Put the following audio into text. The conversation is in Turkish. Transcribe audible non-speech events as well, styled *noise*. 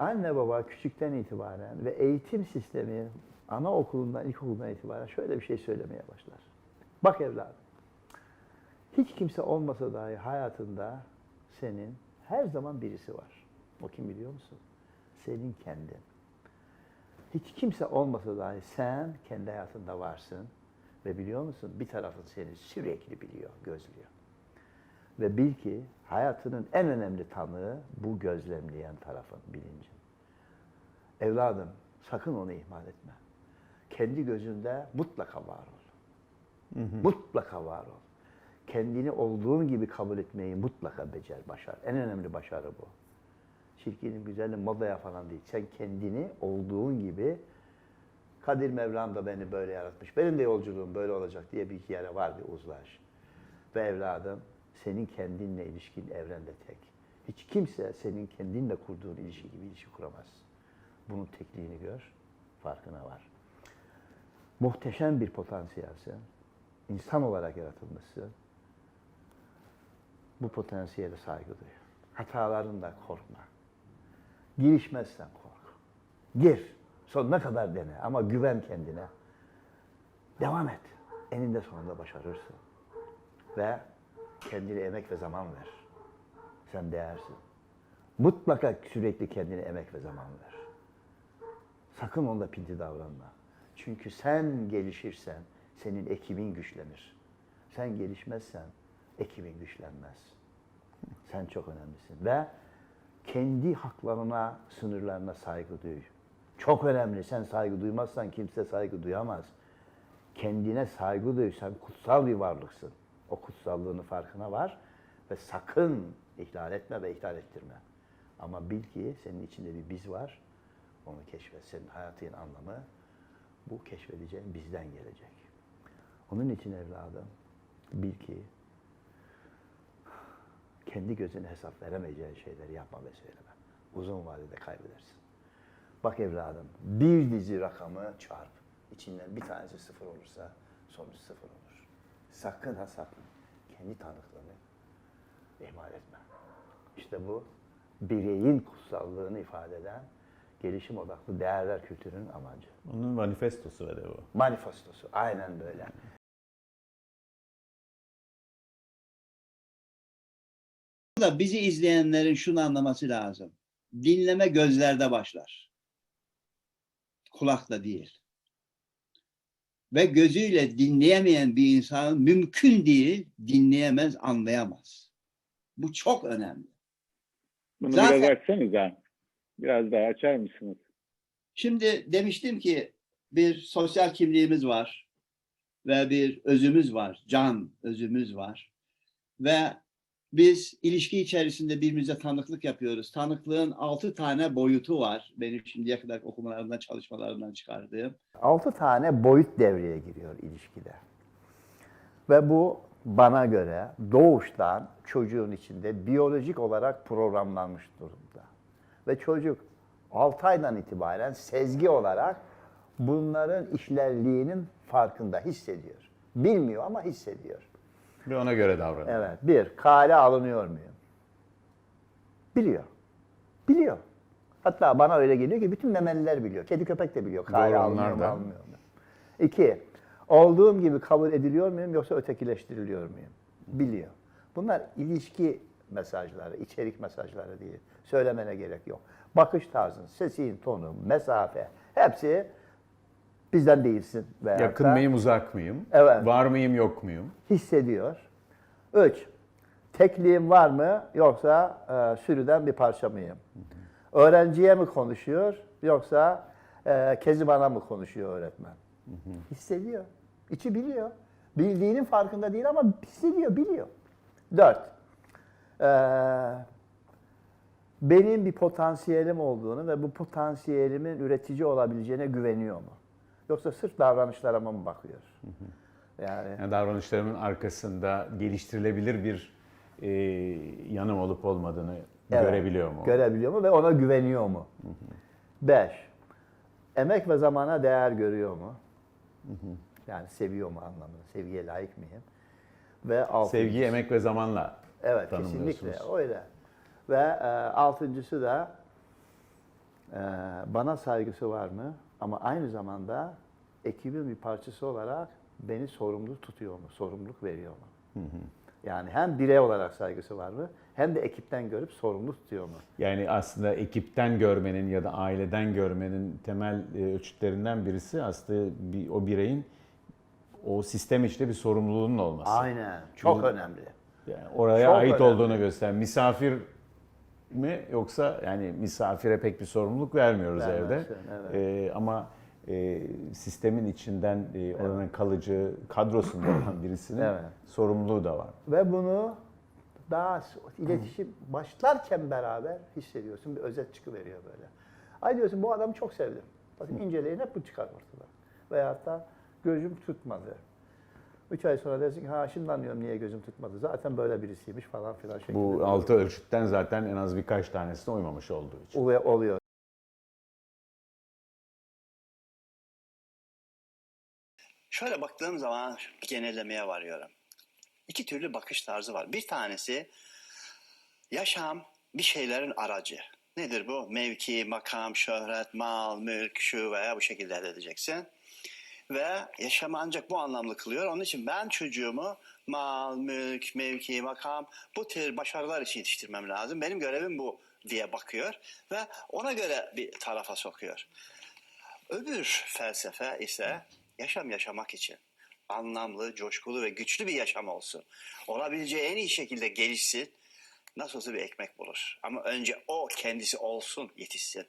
Anne baba küçükten itibaren ve eğitim sistemi anaokulundan, ilkokuldan itibaren şöyle bir şey söylemeye başlar. Bak evladım, hiç kimse olmasa dahi hayatında senin her zaman birisi var. O kim biliyor musun? Senin kendin. Hiç kimse olmasa dahi sen kendi hayatında varsın. Ve biliyor musun? Bir tarafın seni sürekli biliyor, gözlüyor. Ve bil ki hayatının en önemli tanığı bu gözlemleyen tarafın bilincin. Evladım sakın onu ihmal etme. Kendi gözünde mutlaka var ol. Mutlaka var ol. Kendini olduğun gibi kabul etmeyi mutlaka becer, başar. En önemli başarı bu. Çirkinim, güzelim, modaya falan değil. Sen kendini olduğun gibi Kadir Mevlam da beni böyle yaratmış. Benim de yolculuğum böyle olacak diye bir yere var bir uzlaş. Ve evladım senin kendinle ilişkin evrende tek. Hiç kimse senin kendinle kurduğun ilişki gibi ilişki kuramaz. Bunun tekliğini gör, farkına var. Muhteşem bir potansiyelsin. İnsan olarak yaratılmışsın. Bu potansiyele saygı duy. Hatalarından korkma. Girişmezsen kork. Gir. Sonuna kadar dene ama güven kendine. Devam et. Eninde sonunda başarırsın. Ve kendine emek ve zaman ver. Sen değersin. Mutlaka sürekli kendine emek ve zaman ver. Sakın onda pinti davranma. Çünkü sen gelişirsen senin ekibin güçlenir. Sen gelişmezsen ekibin güçlenmez. Sen çok önemlisin ve kendi haklarına, sınırlarına saygı duy. Çok önemli. Sen saygı duymazsan kimse saygı duyamaz. Kendine saygı duy. Sen kutsal bir varlıksın. O kutsallığının farkına var ve sakın ihlal etme ve ihlal ettirme. Ama bil ki senin içinde bir biz var. Onu keşfet. Senin hayatın anlamı bu keşfedeceğin bizden gelecek. Onun için evladım bil ki kendi gözüne hesap veremeyeceğin şeyleri yapma ve söyleme. Uzun vadede kaybedersin. Bak evladım bir dizi rakamı çarp. İçinden bir tanesi sıfır olursa sonuç sıfır olur. Sakın ha sakın kendi tanıklığını ihmal etme. İşte bu bireyin kutsallığını ifade eden gelişim odaklı değerler kültürünün amacı. Onun manifestosu var bu. Manifestosu aynen böyle. da bizi izleyenlerin şunu anlaması lazım. Dinleme gözlerde başlar. Kulakla değil. Ve gözüyle dinleyemeyen bir insan mümkün değil, dinleyemez, anlayamaz. Bu çok önemli. Bunu Zaten- biraz açsanıza. Biraz daha açar mısınız? Şimdi demiştim ki bir sosyal kimliğimiz var ve bir özümüz var, can özümüz var. Ve biz ilişki içerisinde birbirimize tanıklık yapıyoruz. Tanıklığın altı tane boyutu var. Benim şimdiye kadar okumalarımdan, çalışmalarımdan çıkardığım. Altı tane boyut devreye giriyor ilişkide. Ve bu bana göre doğuştan çocuğun içinde biyolojik olarak programlanmış durumda. Ve çocuk 6 aydan itibaren sezgi olarak bunların işlerliğinin farkında hissediyor. Bilmiyor ama hissediyor. Ve ona göre davranıyor. Evet. Bir, kale alınıyor muyum? Biliyor. Biliyor. Hatta bana öyle geliyor ki bütün memeliler biliyor. Kedi köpek de biliyor. Kale Doğru, alınıyor mu, da. alınmıyor mu? İki, olduğum gibi kabul ediliyor muyum yoksa ötekileştiriliyor muyum? Biliyor. Bunlar ilişki mesajları, içerik mesajları değil. Söylemene gerek yok. Bakış tarzın, sesin tonu, mesafe hepsi bizden değilsin. veyahut Yakın da- mıyım, uzak mıyım? Evet. Var mıyım, yok muyum? hissediyor. Üç, tekliğim var mı yoksa e, sürüden bir parça mıyım? Öğrenciye mi konuşuyor yoksa e, Keziban'a mı konuşuyor öğretmen? Hissediyor. İçi biliyor. Bildiğinin farkında değil ama hissediyor, biliyor. Dört, e, benim bir potansiyelim olduğunu ve bu potansiyelimin üretici olabileceğine güveniyor mu? Yoksa sırf davranışlarıma mı bakıyor? Yani Yani davranışlarımın arkasında geliştirilebilir bir e, yanım olup olmadığını Evet. görebiliyor mu? Görebiliyor mu ve ona güveniyor mu? Beş, emek ve zamana değer görüyor mu? Yani seviyor mu anlamında, sevgiye layık mıyım? Ve altı, Sevgi, emek ve zamanla. Evet, kesinlikle öyle. Ve e, altıncısı da Ee, bana saygısı var mı? Ama aynı zamanda ekibin bir parçası olarak beni sorumlu tutuyor mu? Sorumluluk veriyor mu? Yani hem birey olarak saygısı var mı? Hem de ekipten görüp sorumlu tutuyor mu? Yani aslında ekipten görmenin ya da aileden görmenin temel e, ölçütlerinden birisi aslında bir, o bireyin o sistem işte bir sorumluluğunun olması. Aynen. Çok Bu- önemli. Yani oraya Çok ait önemli. olduğunu gösteren. Misafir mi yoksa yani misafire pek bir sorumluluk vermiyoruz Vermezsin, evde. evet. Ee, ama e, sistemin içinden e, oranın kalıcı kadrosunda olan *clears throat* birisinin Evet. sorumluluğu da var. Ve bunu daha iletişim başlarken beraber hissediyorsun. Bir özet çıkıveriyor böyle. Ay diyorsun bu adamı çok sevdim. Bakın inceleyin hep bu çıkar ortada. Veyahut da gözüm tutmadı. Üç ay sonra dersin ki ha şimdi anlıyorum niye gözüm tutmadı. Zaten böyle birisiymiş falan filan şeklinde. Bu altı ölçütten zaten en az birkaç tanesine uymamış olduğu için. Oluyor. oluyor. Şöyle baktığım zaman bir genellemeye varıyorum. İki türlü bakış tarzı var. Bir tanesi yaşam bir şeylerin aracı. Nedir bu? Mevki, makam, şöhret, mal, mülk, şu veya bu şekilde elde edeceksin. Ve yaşamı ancak bu anlamlı kılıyor. Onun için ben çocuğumu mal, mülk, mevki, makam bu tür başarılar için yetiştirmem lazım. Benim görevim bu diye bakıyor ve ona göre bir tarafa sokuyor. Öbür felsefe ise yaşam yaşamak için anlamlı, coşkulu ve güçlü bir yaşam olsun. Olabileceği en iyi şekilde gelişsin. Nasıl olsa bir ekmek bulur. Ama önce o kendisi olsun, yetişsin.